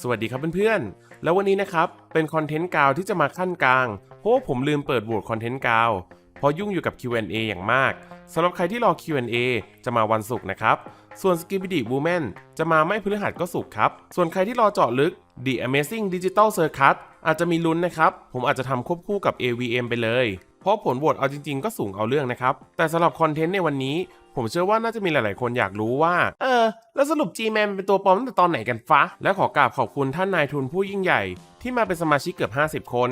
สวัสดีครับเพื่อนๆ แล้ววันนี้นะครับ เป็นคอนเทนต์กาวที่จะมาขั้นกลาง เพราะว่าผมลืมเปิดโหวตคอนเทนต์กาวเพราะยุ่งอยู่กับ Q&A อย่างมากสำหรับใครที่รอ Q&A จะมาวันศุกร์นะครับ ส่วน s k i p p y d Woman จะมาไม่พฤหัสก็ศุกร์ครับ ส่วนใครที่รอเจาะลึก The Amazing Digital Circus อาจจะมีลุ้นนะครับ ผมอาจจะทำควบคู่กับ AVM ไปเลย เพราะผลโหวตเอาจริงๆ ก็สูงเอาเรื่องนะครับ แต่สำหรับคอนเทนต์ในวันนี้ ผมเชื่อว่าน่าจะมีหลายๆ คนอยากรู้ว่า เออ แล้วสรุป G-Man เป็นตัวปลอมตั้งแต่ตอนไหนกันฟะ และขอกราบขอบคุณท่านนายทุนผู้ยิ่งใหญ่ ที่มาเป็นสมาชิกเกือบ 50 คน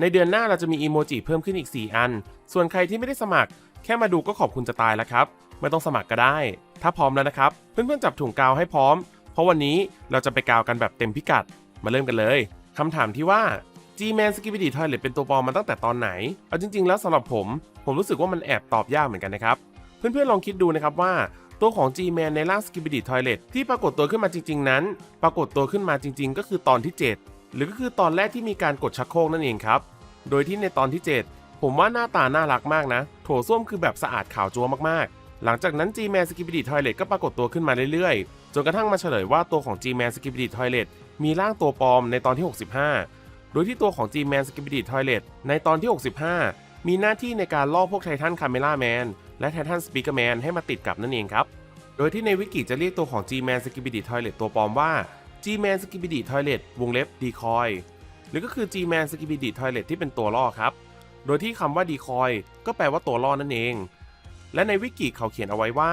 ในเดือนหน้าเราจะมีอีโมจิเพิ่มขึ้นอีก 4 อัน ส่วนใครที่ไม่ได้สมัคร แค่มาดูก็ขอบคุณจะตายแล้วครับ ไม่ต้องสมัครก็ได้ ถ้าพร้อมแล้วนะครับ เพื่อนๆจับถุงกาวให้พร้อม เพราะวันนี้เราจะไปกาวกันแบบเต็มพิกัด มาเริ่มกันเลยคำถามที่ว่า G-Man s k i p p y Toilet เป็นตัวปลอมมาตั้งแต่ตอนไหน เอาจริง ๆ แล้วสำหรับผม ผมรู้สึกว่ามันแอบตอบยากเหมือนกันนะครับ เพื่อนๆลองคิดดูนะครับว่าตัวของ G-Man ในร่าง s k i p p y d Toilet ที่ปรากฏตัวขึ้นมาจริง ๆ นั้น ปรากฏตัวขึ้นมาจริง ๆ ก็คือตอนที่ 7 หรือก็คือตอนแรกที่มีการกดชักโครกนั่นเองครับ โดยที่ในตอนที่ 7 ผมว่าหน้าตาน่ารักมากนะ โถส้วมคือแบบสะอาดขาวจัวมากๆ หลังจากนั้น G-Man s k i p p y d Toilet ก็ปรากฏตัวขึ้นมาเรื่อยๆ จนกระทั่งมาเฉลยว่าตัวของ G-Man s k i p p y d Toilet มีร่างตัวปลอมในตอนที่ 65 โดยที่ตัวของ G-Man s k i p p y d Toilet ในตอนที่ 65 มีหน้าที่ในการล่อพวกไททันคาเมล่าแมน และไททันสปีกแมนให้มาติดกับนั่นเองครับ โดยที่ในวิกิจะเรียกตัวของ G-Man s k i p p y d Toilet ตัวปลอมว่า G-Man s k i p p y d Toilet วงเล็บ Decoy หรือก็คือ G-Man s k i p p y d Toilet ที่เป็นตัวล่อครับ โดยที่คำว่า Decoy ก็แปลว่าตัวล่อนั่นเอง และในวิกิเขาเขียนเอาไว้ว่า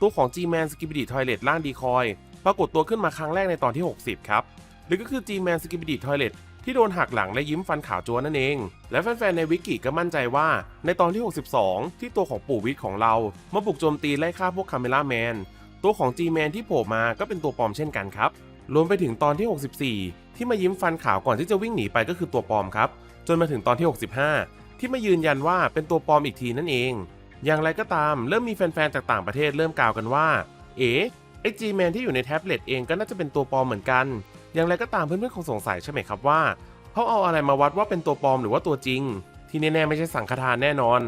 ตัวของ G-Man s k i p p y d Toilet ร่าง Decoy ปรากฏตัวขึ้นมาครั้งแรกในตอนที่ 60 ครับ หรือก็คือ G-Man s k i p p y d Toilet ที่โดนหักหลังและยิ้มฟันขาวจัวนั่นเอง และแฟนๆในวิกิก็มั่นใจว่า ในตอนที่ 62 ที่ตัวของปู่วิทย์ของเรา มาบุกโจมตีไล่ฆ่าพวกคาเมล่าแมน ตัวของ G-Man ที่โผล่มาก็เป็นตัวปลอมเช่นกันครับ รวมไปถึงตอนที่ 64 ที่มายิ้มฟันขาวก่อนที่จะวิ่งหนีไปก็คือตัวปลอมครับ จนมาถึงตอนที่ 65 ที่มายืนยันว่าเป็นตัวปลอมอีกทีนั่นเอง อย่างไรก็ตามเริ่มมีแฟนๆจากต่างประเทศเริ่มกล่าวกันว่า เอ๋ไอ G-Man ที่อยู่ในแท็บเล็ตเองก็น่าจะเป็นตัวปลอมเหมือนกัน อย่างไรก็ตามเพื่อนๆคงสงสัยใช่ไหมครับว่าเขาเอาอะไรมาวัดว่าเป็นตัวปลอมหรือว่าตัวจริง ที่แน่ๆไม่ใช่สังฆทานแน่นอน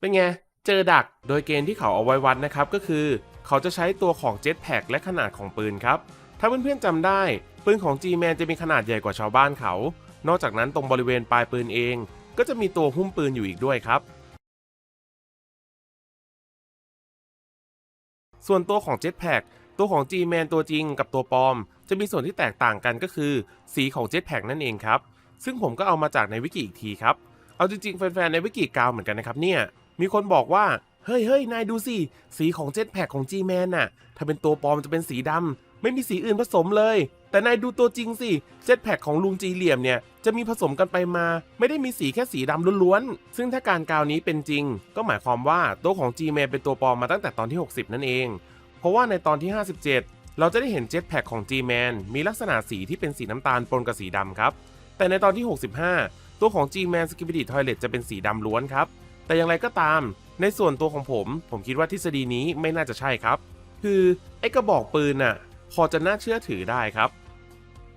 เป็นไง เจอดักโดยเกณฑ์ที่เขาเอาไว้วัดนะครับก็คือ เขาจะใช้ตัวของเจ็ตแพ็กและขนาดของปืนครับ ถ้าเพื่อนๆจำได้ ปืนของ G-Man จะมีขนาดใหญ่กว่าชาวบ้านเขา นอกจากนั้นตรงบริเวณปลายปืนเอง ก็จะมีตัวหุ้มปืนอยู่อีกด้วยครับ ส่วนตัวของ Jetpack ตั ตัวของ G-Man ตัวจริงกับตัวปลอม จะมีส่วนที่แตกต่างกันก็คือ สีของ Jetpack นั่นเองครับ ซึ่งผมก็เอามาจากในวิกิอีกทีครับ เอาจริงๆ แฟนๆ ในวิกิกาวเหมือนกันนะครับเนี่ย มีคนบอกว่า เฮ้ยเฮ้ยนายดูสิ สีของ Jetpack ของ G-Man น่ะ ถ้าเป็นตัวปลอมจะเป็นสีดำไม่มีสีอื่นผสมเลย แต่นายดูตัวจริงสิ Jetpack ของลุงจีเหลี่ยมเนี่ยจะมีผสมกันไปมา ไม่ได้มีสีแค่สีดำล้วนๆ ซึ่งถ้าการกาวนี้เป็นจริง ก็หมายความว่าตัวของ G-Man เป็นตัวปลอมมาตั้งแต่ตอนที่ 60 นั่นเอง เพราะว่าในตอนที่ 57 เราจะได้เห็น Jetpack ของ G-Man มีลักษณะสีที่เป็นสีน้ำตาลปนกับสีดำครับ แต่ในตอนที่ 65 ตัวของ G-Man s k i p p y Toilet จะเป็นสีดำล้วนครับ แต่อย่างไรก็ตาม ในส่วนตัวของผม ผมคิดว่าทฤษฎีนี้ไม่น่าจะใช่ครับ คือไอ้กระบอกปืนน่ะพอจะน่าเชื่อถือได้ครับ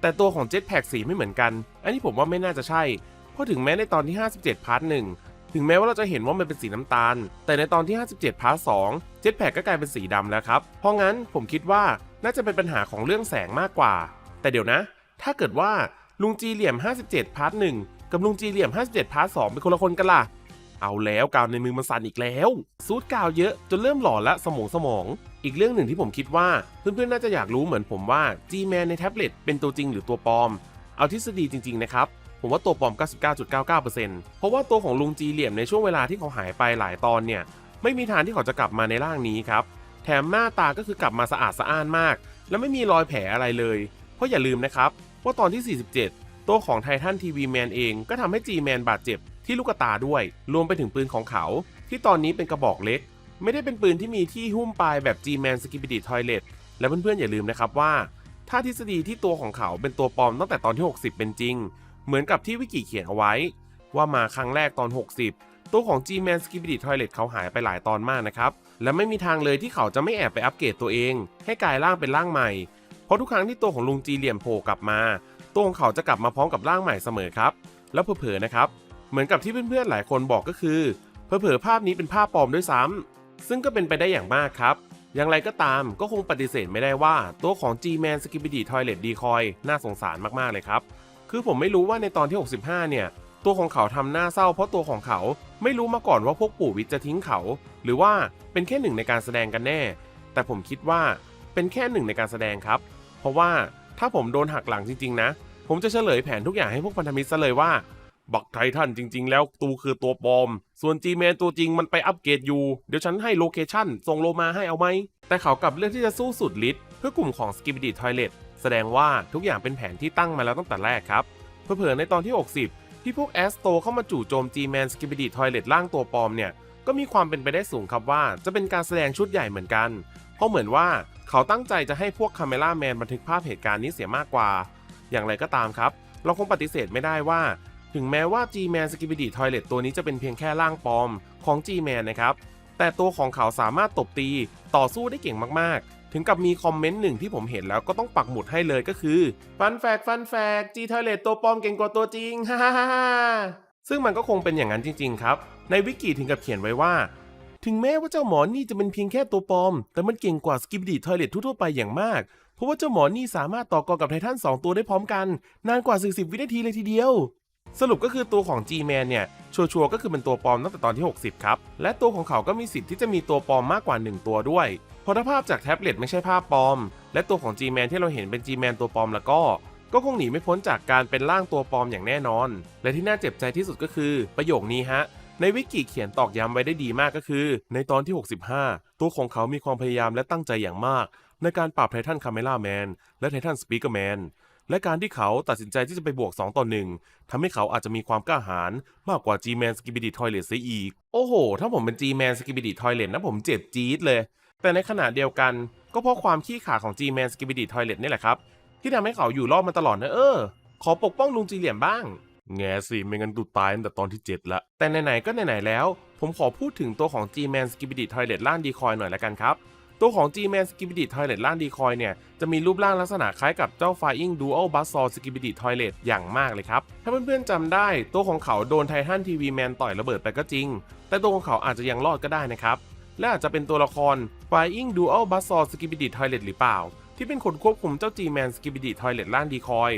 แต่ตัวของ Jetpack สีไม่เหมือนกัน อันนี้ผมว่าไม่น่าจะใช่ เพราะถึงแม้ในตอนที่ 57 พาร์ทหนึ่งถึงแม้ว่าเราจะเห็นว่ามันเป็นสีน้ำตาล แต่ในตอนที่ 57 พาร์ท 2 Jetpack ก็กลายเป็นสีดำแล้วครับ เพราะงั้นผมคิดว่าน่าจะเป็นปัญหาของเรื่องแสงมากกว่า แต่เดี๋ยวนะ ถ้าเกิดว่าลุงจีเหลี่ยม 57 พาร์ท1กับลุงจีเหลี่ยม 57 พาร์ท2เป็นคนละคนกันล่ะ เอาแล้วกาวในมือมันสั่นอีกแล้ว ซูดกาวเยอะจนเริ่มหล่อละสมองสมอง อีกเรื่องหนึ่งที่ผมคิดว่าเพื่อนๆน่าจะอยากรู้เหมือนผมว่า G-Man ในแท็บเล็ตเป็นตัวจริงหรือตัวปลอม เอาทฤษฎีจริงๆนะครับผมว่าตัวปลอม 99.99%เพราะว่าตัวของลุงจีเหลี่ยมในช่วงเวลาที่เขาหายไปหลายตอนเนี่ย ไม่มีทางที่เขาจะกลับมาในร่างนี้ครับ แถมหน้าตาก็คือกลับมาสะอาดสะอ้านมาก และไม่มีรอยแผลอะไรเลย เพราะอย่าลืมนะครับ ว่าตอนที่ 47 ตัวของไททันทีวีแมนเองก็ทำให้ G-Man บาดเจ็บที่ลูกตาด้วย รวมไปถึงปืนของเขา ที่ตอนนี้เป็นกระบอกเล็ก ไม่ได้เป็นปืนที่มีที่หุ้มปลายแบบ G-Man s k i p p y d Toilet และเพื่อนๆอย่าลืมนะครับว่า ถ้าทฤษฎีที่ตัวของเขาเป็นตัวปลอมตั้งแต่ตอนที่ 60 เป็นจริง เหมือนกับที่วิกิเขียนเอาไว้ ว่ามาครั้งแรกตอน 60 ตัวของ G-Man s k i p p y d Toilet เขาหายไปหลายตอนมากนะครับ และไม่มีทางเลยที่เขาจะไม่แอบไปอัปเกรดตัวเอง ให้กลายร่างเป็นร่างใหม่ เพราะทุกครั้งที่ตัวของลุงจีเหลี่ยมโผล่กลับมา ตัวของเขาจะกลับมาพร้อมกับร่างใหม่เสมอครับ แล้วเผลอๆนะครับ เหมือนกับที่เพื่อนๆหลายคนบอกก็คือ เผลอๆภาพนี้เป็นภาพปลอมด้วยซ้ำซึ่งก็เป็นไปได้อย่างมากครับ อย่างไรก็ตามก็คงปฏิเสธไม่ได้ว่าตัวของ G-Man s k i b i d y Toilet Decoy น่าสงสารมากๆเลยครับ คือผมไม่รู้ว่าในตอนที่ 65 เนี่ย ตัวของเขาทำหน้าเศร้าเพราะตัวของเขาไม่รู้มาก่อนว่าพวกปู่วิทย์จะทิ้งเขา หรือว่าเป็นแค่หนึ่งในการแสดงกันแน่ แต่ผมคิดว่าเป็นแค่หนึ่งในการแสดงครับ เพราะว่าถ้าผมโดนหักหลังจริง ๆ นะ ผมจะเฉลยแผนทุกอย่างให้พวกพันธมิตรซะเลยว่า บักไททันจริง ๆ แล้วตูคือตัวปลอม ส่วนจีแมนตัวจริงมันไปอัปเกรดอยู่ เดี๋ยวฉันให้โลเคชั่นส่งโลมาให้เอาไหม แต่เขากลับเลือกที่จะสู้สุดฤทธิ์เพื่อกลุ่มของ s k i b i d y Toilet แสดงว่าทุกอย่างเป็นแผนที่ตั้งมาแล้วตั้งแต่แรกครับเพื่อๆในตอนที่ 60 ที่พวกแอสโตเข้ามาจู่โจม G-Man s k i b i d y Toilet ร่างตัวปลอมเนี่ย ก็มีความเป็นไปได้สูงครับว่าจะเป็นการแสดงชุดใหญ่เหมือนกัน เพราะเหมือนว่าเขาตั้งใจจะให้พวกคาเมล่าแมนบันทึกภาพเหตุการณ์นี้เสียมากกว่า อย่างไรก็ตามครับ เราคงปฏิเสธไม่ได้ว่า ถึงแม้ว่า G-Man s k i b i d y Toilet ตัวนี้จะเป็นเพียงแค่ร่างปลอมของ G-Man นะครับแต่ตัวของเขาสามารถตบตีต่อสู้ได้เก่งมากๆ ถึงกับมีคอมเมนต์หนึ่งที่ผมเห็นแล้วก็ต้องปักหมุดให้เลยก็คือฟันแฟกฟันแฟก G Toilet ตัวปลอมเก่งกว่าตัวจริงฮ่าฮ่าฮ่าซึ่งมันก็คงเป็นอย่างนั้นจริง ๆ ครับ ในวิกิถึงกับเขียนไว้ว่า ถึงแม้ว่าเจ้าหมอนี่จะเป็นเพียงแค่ตัวปลอม แต่มันเก่งกว่าสกิบดีเทเลตทั่วๆไปอย่างมากเพราะว่าเจ้าหมอนี่สามารถต่อกรกับไททัน2ตัวได้พร้อมกัน นานกว่า40วินาทีเลยทีเดียว สรุปก็คือตัวของ G-Man เนี่ยชัวร์ๆก็คือเป็นตัวปลอมตั้งแต่ตอนที่ 60 ครับ และตัวของเขาก็มีสิทธิ์ที่จะมีตัวปลอมมากกว่า 1 ตัวด้วย เพราะถ้าภาพจากแท็บเล็ตไม่ใช่ภาพปลอม และตัวของ G-Man ที่เราเห็นเป็น G-Man ตัวปลอมแล้วก็ ก็คงหนีไม่พ้นจากการเป็นร่างตัวปลอมอย่างแน่นอน และที่น่าเจ็บใจที่สุดก็คือ ประโยคนี้ฮะ ในวิกิเขียนตอกย้ำไว้ได้ดีมากก็คือ ในตอนที่ 65 ตัวของเขามีความพยายามและตั้งใจอย่างมาก ในการปราบไททันคาเมล่าแมนและไททันสปีกเกอร์แมน และการที่เขาตัดสินใจที่จะไปบวก 2 ต่อ1ทำให้เขาอาจจะมีความกล้าหาญมากกว่า G-Man s k i b i d y Toilet เสียอีก โอ้โห ถ้าผมเป็น G-Man s k i b i d y Toilet นะผมเจ็บจี๊ดเลย แต่ในขณะเดียวกัน ก็เพราะความขี้ขาของ G-Man s k i b i d y Toilet นี่แหละครับ ที่ทำให้เขาอยู่รอดมาตลอดนะเออ ขอปกป้องลุงจีเหลี่ยมบ้าง แง่สิไม่งั้นตูตายตั้งแต่ตอนที่ 7 ละ แต่ไหนๆก็ไหนๆแล้ว ผมขอพูดถึงตัวของ G-Man s k i b i d y Toilet ล่างดีคอยหน่อยละกันครับ ตัวของ G-Man s k i b i d y Toilet ล่างดีคอยเนี่ย จะมีรูปร่างลักษณะคล้ายกับเจ้า Flying Dual b u z z a w s k i b i d y Toilet อย่างมากเลยครับ ถ้าเพื่อนๆจำได้ ตัวของเขาโดนไททันทีวีแมนต่อยระเบิดไปก็จริง แต่ตัวของเขาอาจจะยังรอดก็ได้นะครับ และอาจจะเป็นตัวละคร Flying Dual b u z z a w s k i b i d y Toilet หรือเปล่า ที่เป็นคนควบคุมเจ้า G-Man s k i b i d y Toilet ล่างดีคอย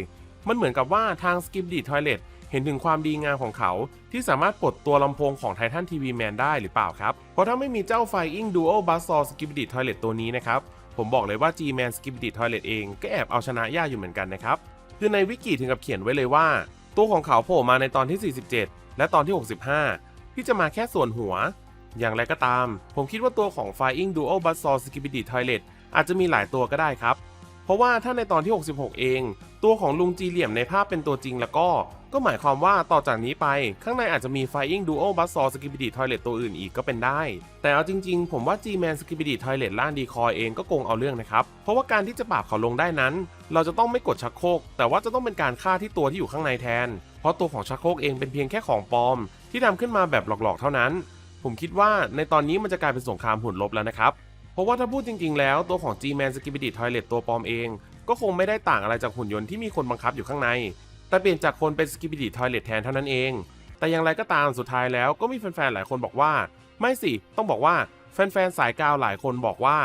มันเหมือนกับว่าทาง s k i b i d y Toilet เห็นถึงความดีงามของเขา ที่สามารถปลดตัวลำโพงของไททันทีวีแมนได้หรือเปล่าครับ เพราะถ้าไม่มีเจ้า Flying Dual b u z z a w s k i b i d y Toilet ตัวนี้นะครับ ผมบอกเลยว่า G-Man s k i b i d y Toilet เองก็แอบเอาชนะยากอยู่เหมือนกันนะครับ คือในวิกิถึงกับเขียนไว้เลยว่า ตัวของเขาโผล่มาในตอนที่ 47 และตอนที่ 65 ที่จะมาแค่ส่วนหัว อย่างไรก็ตาม ผมคิดว่าตัวของ Flying Dual b u z z a w s k i b i d y Toilet อาจจะมีหลายตัวก็ได้ครับ เพราะว่าถ้าในตอนที่ 66 เอง ตัวของลุงจีเหลี่ยมในภาพเป็นตัวจริงแล้วก็ ก็หมายความว่าต่อจากนี้ไป ข้างในอาจจะมี Flying Dual b u z z a w s k i b i d y Toilet ตัวอื่นอีกก็เป็นได้ แต่เอาจริงๆ ผมว่า G-Man s k i b i d y Toilet ล่างดีคอยเองก็โกงเอาเรื่องนะครับ เพราะว่าการที่จะปราบเขาลงได้นั้น เราจะต้องไม่กดชักโครก แต่ว่าจะต้องเป็นการฆ่าที่ตัวที่อยู่ข้างในแทน เพราะตัวของชักโครกเองเป็นเพียงแค่ของปลอม ที่ทำขึ้นมาแบบหลอกๆ เท่านั้น ผมคิดว่าในตอนนี้มันจะกลายเป็นสงครามหุ่นลบแล้วนะครับ เพราะว่าถ้าพูดจริง ๆ แล้วตัวของ G-Man s k i b i d y Toilet ตัวปลอมเอง ก็คงไม่ได้ต่างอะไรจากหุ่นยนต์ที่มีคนบังคับอยู่ข้างใน แต่เปลี่ยนจากคนเป็น s k i b i d y Toilet แทนเท่านั้นเอง แต่อย่างไรก็ตามสุดท้ายแล้วก็มีแฟนๆหลายคนบอกว่า ไม่สิ ต้องบอกว่าแฟนๆสายกาวหลายคนบอกว่า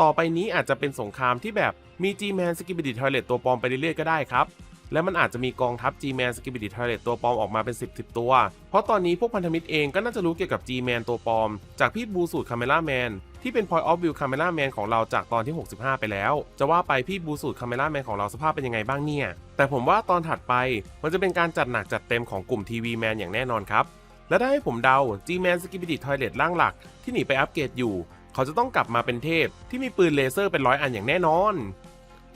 ต่อไปนี้อาจจะเป็นสงครามที่แบบมี G-Man s k i b i d y Toilet ตัวปลอมไปเรื่อยๆก็ได้ครับ และมันอาจจะมีกองทัพ G-Man s k i b i d y Toilet ตัวปลอมออกมาเป็น 10 10ตัว เพราะตอนนี้พวกพันธมิตรเองก็น่าจะรู้เกี่ยวกับ G-Man ตัวปลอม จากพี่บูสูตร Camera Man ที่เป็น Point of View Camera Man ของเราจากตอนที่ 65 ไปแล้ว จะว่าไปพี่บูสูตร Camera Man ของเราสภาพเป็นยังไงบ้างเนี่ย แต่ผมว่าตอนถัดไปมันจะเป็นการจัดหนักจัดเต็มของกลุ่มทีวีแมนอย่างแน่นอนครับ และถ้ให้ผมเดา G-Man s k i b i d y Toilet ร่างหลัก ที่หนีไปอัปเกรดอยู่ เขาจะต้องกลับมาเป็นเทพ ที่มีปืนเลเซอร์เป็นร้อยอันอย่างแน่นอน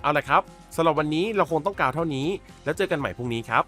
เอาละครับสำหรับวันนี้เราคงต้องกล่าวเท่านี้ แล้วเจอกันใหม่พรุ่งนี้ครับ